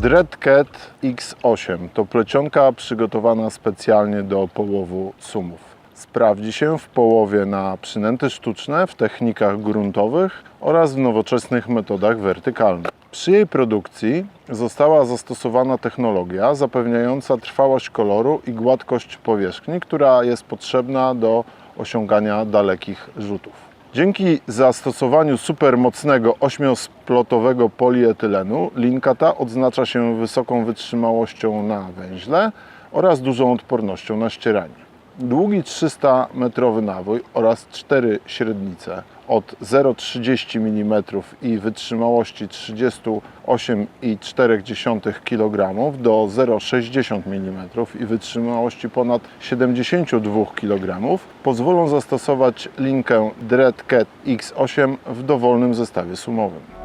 Dreadcat X8 to plecionka przygotowana specjalnie do połowu sumów. Sprawdzi się w połowie na przynęty sztuczne w technikach gruntowych oraz w nowoczesnych metodach wertykalnych. Przy jej produkcji została zastosowana technologia zapewniająca trwałość koloru i gładkość powierzchni, która jest potrzebna do osiągania dalekich rzutów. Dzięki zastosowaniu supermocnego ośmiosplotowego polietylenu linka ta odznacza się wysoką wytrzymałością na węźle oraz dużą odpornością na ścieranie. Długi 300 metrowy nawój oraz cztery średnice od 0,30 mm i wytrzymałości 38,4 kg do 0,60 mm i wytrzymałości ponad 72 kg pozwolą zastosować linkę Dreadcat X8 w dowolnym zestawie sumowym.